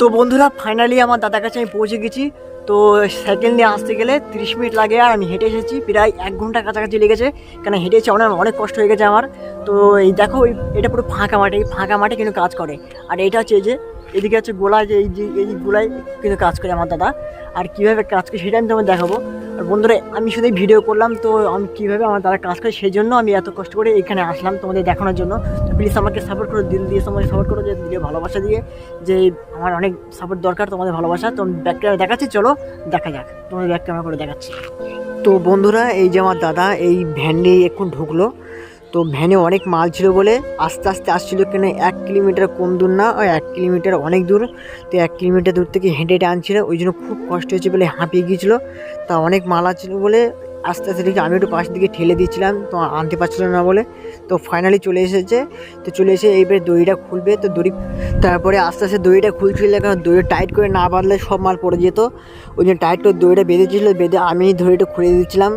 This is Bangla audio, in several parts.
তো বন্ধুরা ফাইনালি আমার দাদার কাছে আমি পৌঁছে গেছি। তো সাইকেল নিয়ে আসতে গেলে তিরিশ মিনিট লাগে আর আমি হেঁটে এসেছি, প্রায় এক ঘণ্টা কাছাকাছি লেগেছে। কেন হেঁটে এসে অনেক অনেক কষ্ট হয়ে গেছে আমার। তো এই দেখো এটা পুরো ফাঁকা মাঠে, এই ফাঁকা মাঠে কিন্তু কাজ করে। আর এটা হচ্ছে যে এদিকে হচ্ছে গোলায় যে এই যে, এই গোলায় কিন্তু কাজ করে আমার দাদা। আর কীভাবে কাজ করে সেটা আমি তোমার দেখাবো। আর বন্ধুরা, আমি শুধু ভিডিও করলাম, তো আমি কীভাবে আমার দাদা কাজ করে সেই জন্য আমি এত কষ্ট করে এখানে আসলাম তোমাদের দেখানোর জন্য। তো প্লিজ আমাকে সাপোর্ট করো, দিল দিয়ে তোমাকে সাপোর্ট করো, যে দিলে ভালোবাসা দিয়ে, যে আমার অনেক সাপোর্ট দরকার তোমাদের ভালোবাসা। তো আমি ব্যাক ক্যামেরা দেখাচ্ছি, চলো দেখা যাক। তোমাদের ব্যাক ক্যামেরা করে দেখাচ্ছি। তো বন্ধুরা, এই যে আমার দাদা, এই ভ্যান নিয়ে এখন ঢুকলো। তো ভ্যানে অনেক মাল ছিল বলে আস্তে আস্তে আসছিল কেন এক কিলোমিটার কম দূর না ওই এক কিলোমিটার অনেক দূর। তো এক কিলোমিটার দূর থেকে হেঁটে হেঁটে আনছিল, ওই জন্য খুব কষ্ট হয়েছে বলে হাঁপিয়ে গিয়েছিল। তা অনেক মাল আছিল বলে আস্তে আস্তে দেখি আমি একটু পাশ দিকে ঠেলে দিয়েছিলাম, তো আনতে পারছিল না বলে। তো ফাইনালি চলে এসেছে, তো চলে এসে এইবার দড়িটা খুলবে, তো দড়ি তারপরে আস্তে আস্তে দড়িটা খুলছিল, কারণ দড়ি টাইট করে না বাঁধলে সব মাল পড়ে যেত। ওই জন্য টাইট করে দড়িটা বেঁধেছিল বেঁধে আমি দড়িটা খুলে দিয়েছিলাম,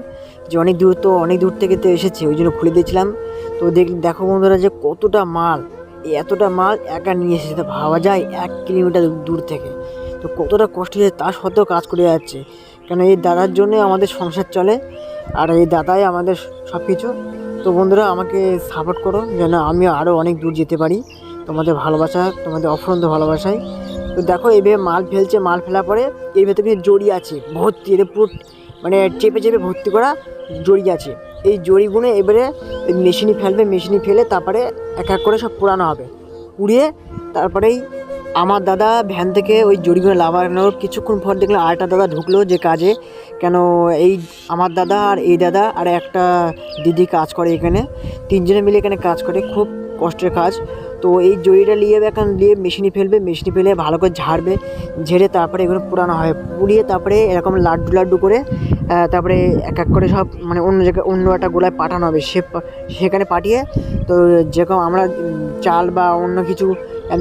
যে অনেক দূর তো, অনেক দূর থেকে তো এসেছে, ওই জন্য খুলে দিয়েছিলাম। তো দেখ দেখো বন্ধুরা যে কতটা মাল, এতটা মাল একা নিয়ে এসেছে ভাবা যায় এক কিলোমিটার দূর থেকে। তো কতটা কষ্ট হয়েছে, তা সত্ত্বেও কাজ করে যাচ্ছে। কেন এই দাদার জন্য আমাদের সংসার চলে, আর এই দাদাই আমাদের সব কিছু তো বন্ধুরা, আমাকে সাপোর্ট করো, যেন আমি আরও অনেক দূর যেতে পারি। তোমাদের ভালোবাসা, তোমাদের অফরন্ত ভালোবাসায় তো দেখো এইভাবে মাল ফেলছে, মাল ফেলার পরে এর ভেতরে কিন্তু জড়ি আছে, ভর্তি এর পুরো মানে চেপে চেপে ভর্তি করা জড়ি আছে। এই জড়িগুলো এবারে মেশিনে ফেলবে মেশিনে ফেলে তারপরে এক এক করে সব পুরানো হবে। পুড়িয়ে তারপরেই আমার দাদা ভ্যান থেকে ওই জড়িগুলো লাগানোর কিছুক্ষণ পর দেখলাম আরেকটা দাদা ঢুকলো যে কাজে। কেন এই আমার দাদা আর এই দাদা আর একটা দিদি কাজ করে এখানে। তিনজনে মিলে এখানে কাজ করে, খুব কষ্টের কাজ। তো এই জড়িটা নিয়ে এখন নিয়ে মেশিনে ফেলবে, মেশিনে ফেলে ভালো করে ঝাড়বে, ঝেড়ে তারপরে এগুলো পুরানো হয়। পুড়িয়ে তারপরে এরকম লাড্ডু লাড্ডু করে তারপরে এক এক করে সব মানে অন্য জায়গায় অন্য একটা গোলায় পাঠানো হবে। সে সেখানে পাঠিয়ে তো যেরকম আমরা চাল বা অন্য কিছু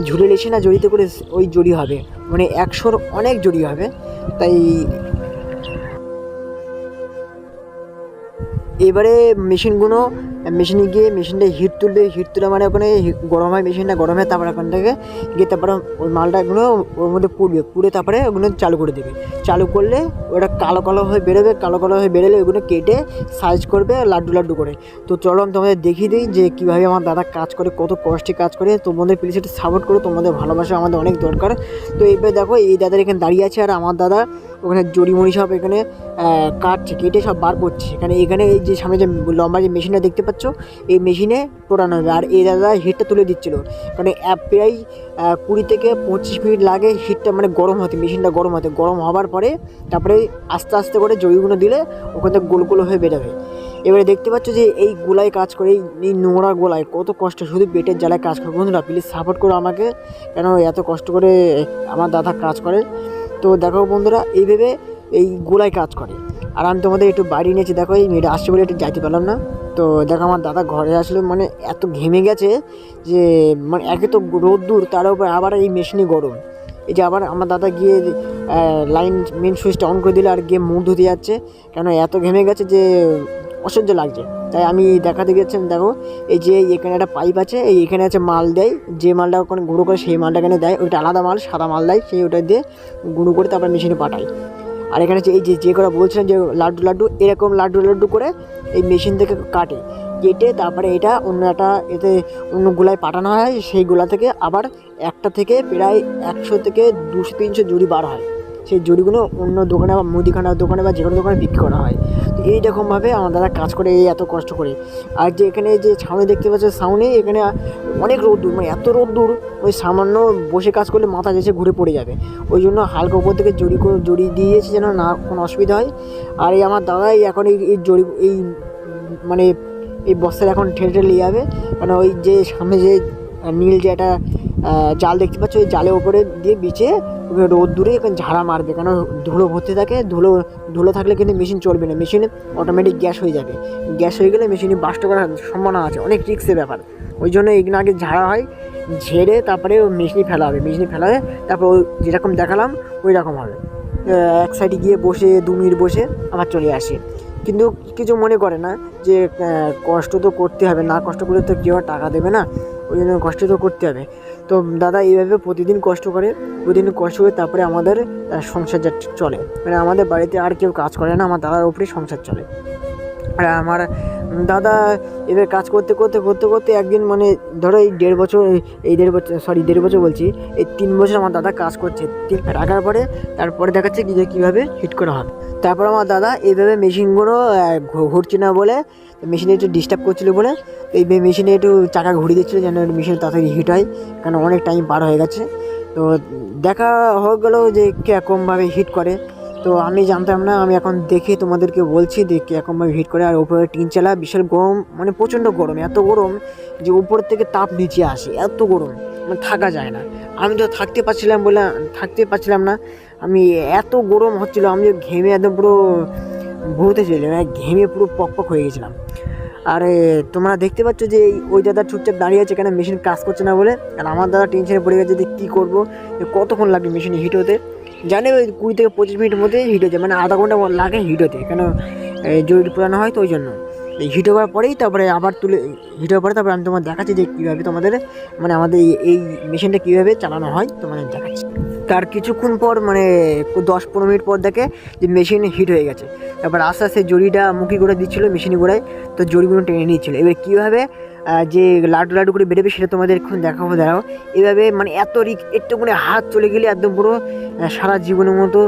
ঝুলে লেছি না, জড়িতে করে ওই জড়ি হবে। মানে একশোর অনেক জড়ি হবে, তাই এবারে মেশিনগুলো মেশিনে গিয়ে মেশিনটা হিট তুলবে, হিট তুলে মানে ওখানে গরম হয় মেশিনটা, গরম হয় তারপরে ওখান থেকে গিয়ে তারপরে ওই মালটাগুলো ওর মধ্যে পুড়বে, পুড়ে তারপরে ওগুলো চালু করে দেবে। চালু করলে ওটা কালো কালো হয়ে বেরোবে, কালো কালো হয়ে বেরোলে ওগুলো কেটে সাইজ করবে লাড্ডু লাড্ডু করে। তো চলো আমি তোমাদের দেখিয়ে দিই যে কীভাবে আমার দাদা কাজ করে, কত কষ্টে কাজ করে। তোমাদের প্লিজ একটু সাপোর্ট করো, তোমাদের ভালোবাসা আমাদের অনেক দরকার। তো এইবার দেখো এই দাদার এখানে দাঁড়িয়ে আছে আর আমার দাদা ওখানে জড়িমড়ি সব এখানে কাটছে কেটে সব বার করছে। এখানে এখানে এই যে সামনে যে লম্বা যে মেশিনটা দেখতে পাচ্ছ, এই মেশিনে পোড়ানো হবে। আর এই দাদা হিটটা তুলে দিচ্ছিল। কারণ প্রায় কুড়ি থেকে পঁচিশ মিনিট লাগে হিটটা মানে গরম হতে, মেশিনটা গরম হতে। গরম হওয়ার পরে তারপরে আস্তে আস্তে করে জড়িগুলো দিলে ওখান থেকে গোল গোল হয়ে বেরোবে। এবারে দেখতে পাচ্ছ যে এই গোলায় কাজ করে, এই নোংরা গোলায় কত কষ্ট। শুধু পেটের জ্বালায় কাজ করে। বন্ধুরা প্লিজ সাপোর্ট করো আমাকে। কেন এত কষ্ট করে আমার দাদা কাজ করে? তো দেখো বন্ধুরা এইভাবে এই গোলায় কাজ করে। আর আমি তোমাদের একটু বাড়ি নিয়েছি দেখো, এই মেয়েটা আসছে বলে একটু যাইতে পারলাম না। তো দেখো আমার দাদা ঘরে আসলো মানে এত ঘেমে গেছে যে মানে একে তো রোদ্দুর, তার উপর আবার এই মেশিনে গরম। এই যে আবার আমার দাদা গিয়ে লাইন মেন সুইচটা অন করে দিলে আর গিয়ে মুখ ধুতে যাচ্ছে। কেন এত ঘেমে গেছে যে অসহ্য লাগছে। তাই আমি দেখাতে গেছিলাম দেখো, এই যে এখানে একটা পাইপ আছে, এই এখানে আছে মাল দেয়। যে মালটা ওখানে গুঁড়ো করে সেই মালটা এখানে দেয়। ওইটা আলাদা মাল, সাদা মাল দেয়, সেই ওটা দিয়ে গুঁড়ো করে তারপরে মেশিনে পাঠায়। আর এখানে এই যে যে করে বলছিলাম যে লাড্ডু লাড্ডু, এরকম লাড্ডু লাড্ডু করে এই মেশিন থেকে কাটে। কেটে তারপরে এটা অন্য একটা এতে অন্য গোলায় পাঠানো হয়। সেই গোলা থেকে আবার একটা থেকে প্রায় একশো থেকে দুশো, তিনশো জুড়ি বার হয়। সেই জুড়িগুলো অন্য দোকানে বা মুদিখানার দোকানে বা যে কোনো দোকানে বিক্রি করা হয়। তো এইরকমভাবে আমার দাদা কাজ করে এই এত কষ্ট করে। আর যে এখানে যে ছাউনি দেখতে পাচ্ছ সামনে এখানে অনেক রোদ্দুর মানে এত রোদ্দুর, ওই সামান্য বসে কাজ করলে মাথা যেসে ঘুরে পড়ে যাবে। ওই জন্য হালকা উপর থেকে জড়ি জড়ি দিয়েছে যেন না কোনো অসুবিধা হয়। আর এই আমার দাদাই এখন এই এই জড়ি, এই মানে এই বস্তাটা এখন ঠেলে ঠেলে নিয়ে যাবে। কারণ ওই যে সামনে যে নীল যে একটা জাল দেখতে পাচ্ছ, ওই জালের ওপরে দিয়ে বিছে ওকে রোদ দূরে ঝাড়া মারবে কেন? ধুলো ভর্তি থাকে, ধুলো ধুলো থাকলে কিন্তু মেশিন চলবে না। মেশিনে অটোমেটিক গ্যাস হয়ে যাবে। গ্যাস হয়ে গেলে মেশিনে বাস্ট করার সম্ভাবনা আছে। অনেক রিক্সের ব্যাপার। ওই জন্য এগুলো আগে ঝাড়া হয়, ঝেড়ে তারপরে মেশিনে ফেলা হবে। মেশিনে ফেলা হয়ে তারপর ওই যেরকম দেখালাম ওই রকম হবে এক সাইডে গিয়ে বসে, দু মিনিট বসে আবার চলে আসে। কিন্তু কিছু মনে করে না যে কষ্ট তো করতে হবে। না কষ্ট করলে তো কেউ টাকা দেবে না। ওই জন্য কষ্ট তো করতে হবে। তো দাদা এইভাবে প্রতিদিন কষ্ট করে, প্রতিদিন কষ্ট করে তারপরে আমাদের সংসার চলে। মানে আমাদের বাড়িতে আর কেউ কাজ করে না, আমার দাদার উপরেই সংসার চলে। আমার দাদা এবার কাজ করতে করতে করতে করতে একদিন মানে ধরো এই দেড় বছর, এই দেড় বছর সরি দেড় বছর বলছি, এই তিন বছর আমার দাদা কাজ করছে। তিন রাখার পরে তারপরে দেখাচ্ছে কি যে কীভাবে হিট করা হবে তারপর আমার দাদা এইভাবে মেশিনগুলো ঘুরছে না বলে মেশিনে একটু ডিস্টার্ব করছিল বলে এই মেশিনে একটু চাকা ঘুরিয়ে দিচ্ছিল যেন মেশিন তাড়াতাড়ি হিট হয়, কারণ অনেক টাইম পার হয়ে গেছে। তো দেখা হয়ে গেলো যে কীরকমভাবে হিট করে। তো আমি জানতাম না, আমি এখন দেখে তোমাদেরকে বলছি যে কীরকমভাবে হিট করে, আর উপরে টিন চালা, বিশাল গরম মানে প্রচণ্ড গরম, এত গরম যে উপর থেকে তাপ নিচে আসে, এত গরম মানে থাকা যায় না। আমি তো থাকতে পারছিলাম বলে, থাকতে পারছিলাম না, আমি এত গরম হচ্ছিল, আমি ঘেমে একদম পুরো ভুতে চলে মানে ঘেমে পুরো পক পক হয়ে গেছিলাম। আর, তোমরা দেখতে পাচ্ছ যে ওই দাদা চুপচাপ দাঁড়িয়ে আছে কেন মেশিন কাজ করছে না বলে, আর আমার দাদা টেনশনে পড়ে গেছে যে কী করব কতক্ষণ লাগবে মেশিন হিট হতে। জানে ওই কুড়ি থেকে পঁচিশ মিনিটের মধ্যে হিট হয়ে যায়। মানে আধা ঘণ্টা লাগে হিট হতে। কেন জরুরি পুরানো হয় তো ওই জন্য। হিট হওয়ার পরেই তারপরে আবার তুলে হিট হওয়ার পরে তারপরে আমি তোমার দেখাচ্ছি যে কীভাবে তোমাদের মানে আমাদের এই মেশিনটা কীভাবে চালানো হয় তোমাদের দেখাচ্ছি। তার কিছুক্ষণ পর মানে দশ পনেরো মিনিট পর দেখে যে মেশিন হিট হয়ে গেছে। তারপর আস্তে আস্তে জড়িটা মুখি করে দিচ্ছিল মেশিন গোড়ায় তো জড়িগুলো টেনে নিচ্ছিল এবার কীভাবে যে লাডু লাডু করে বেরোবে সেটা তোমাদের এখন দেখাবো দেখাও এভাবে মানে এত রিক একটু মানে হাত চলে গেলে একদম পুরো সারা জীবনের মতো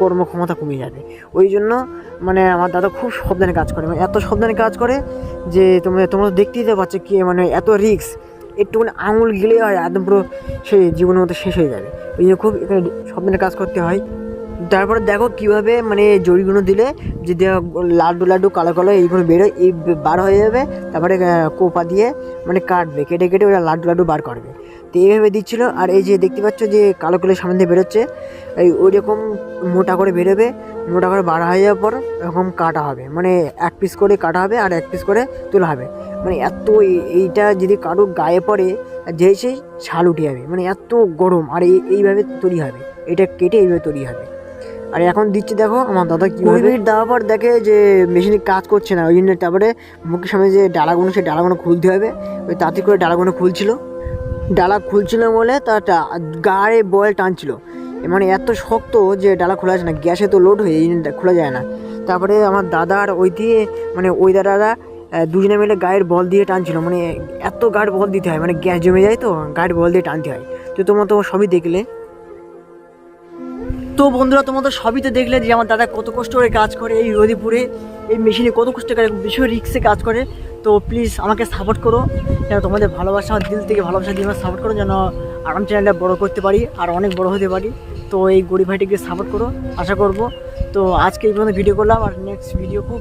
কর্মক্ষমতা কমে যাবে। ওই জন্য মানে আমার দাদা খুব সাবধানে কাজ করে। মানে এত সাবধানে কাজ করে যে তোমরা তোমরা দেখতেই তো পাচ্ছ কি মানে এত রিক্স একটুখানি আঙুল গেলে হয় একদম পুরো সে জীবনের মতো শেষ হয়ে যাবে। ওই জন্য খুব এখানে সাবধানে কাজ করতে হয়। তারপরে দেখো কীভাবে মানে জড়িগুলো দিলে যে লাড্ডু লাড্ডু, কালো কালো এইগুলো বেরোয়, এই বার হয়ে যাবে, তারপরে কোপা দিয়ে মানে কাটবে, কেটে কেটে ওরা লাড্ডু লাড্ডু বার করবে। তো এইভাবে দিচ্ছিল, আর এই যে দেখতে পাচ্ছ যে কালো কালো সামনে দিয়ে বেরোচ্ছে, এই ওই রকম মোটা করে বেরোবে, মোটা করে বার হয়ে যাওয়ার পর এরকম কাটা হবে। মানে এক পিস করে কাটা হবে, আর এক পিস করে তোলা হবে। মানে এত এই- এইটা যদি কারও গায়ে পড়ে যেই সেই ছাল উঠে যাবে মানে এত গরম, আর এই, এইভাবে তৈরি হবে, এটা কেটে এইভাবে তৈরি হবে। আর এখন দিচ্ছে দেখো, আমার দাদা কি কুড়ি মিনিট দেওয়ার পর দেখে যে মেশিনে কাজ করছে না, ওই জন্য তারপরে মুখের সামনে যে ডালাগুলো, সেই ডালাগুলো খুলতে হবে, ওই তাঁতি করে ডালাগুলো খুলছিল। ডালা খুলছিল বলে তার গায়ে বয়েল টানছিল। মানে এত শক্ত যে ডালা খোলা যায় না, গ্যাসে তো লোড হয়ে খোলা যায় না। তারপরে আমার দাদার ওই দিয়ে মানে ওই দাদারা দুজনে মিলে গায়ের বল দিয়ে টানছিল মানে এত গায়ের বল দিতে হয় মানে গ্যাস জমে যায় তো গায়ের বল দিয়ে টানতে হয়। তো তোমরা তো সবই দেখলে। তো বন্ধুরা তোমাদের সবই তো দেখলে যে আমার দাদা কত কষ্ট করে কাজ করে এই রোদিপুরে, এই মেশিনে কত কষ্ট করে, ভীষণ রিক্সে কাজ করে। তো প্লিজ আমাকে সাপোর্ট করো, যেন তোমাদের ভালোবাসা, দিল থেকে ভালোবাসা দিয়ে আমার সাপোর্ট করো, যেন আরাম চ্যানেলটা বড় করতে পারি, আর অনেক বড় হতে পারি। তো এই গরিব ভাইটিকে সাপোর্ট করো, আশা করব। তো আজকে এই পর্যন্ত ভিডিও করলাম, আর নেক্সট ভিডিও খুব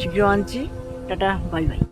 শীঘ্র আনছি। Tata bye bye.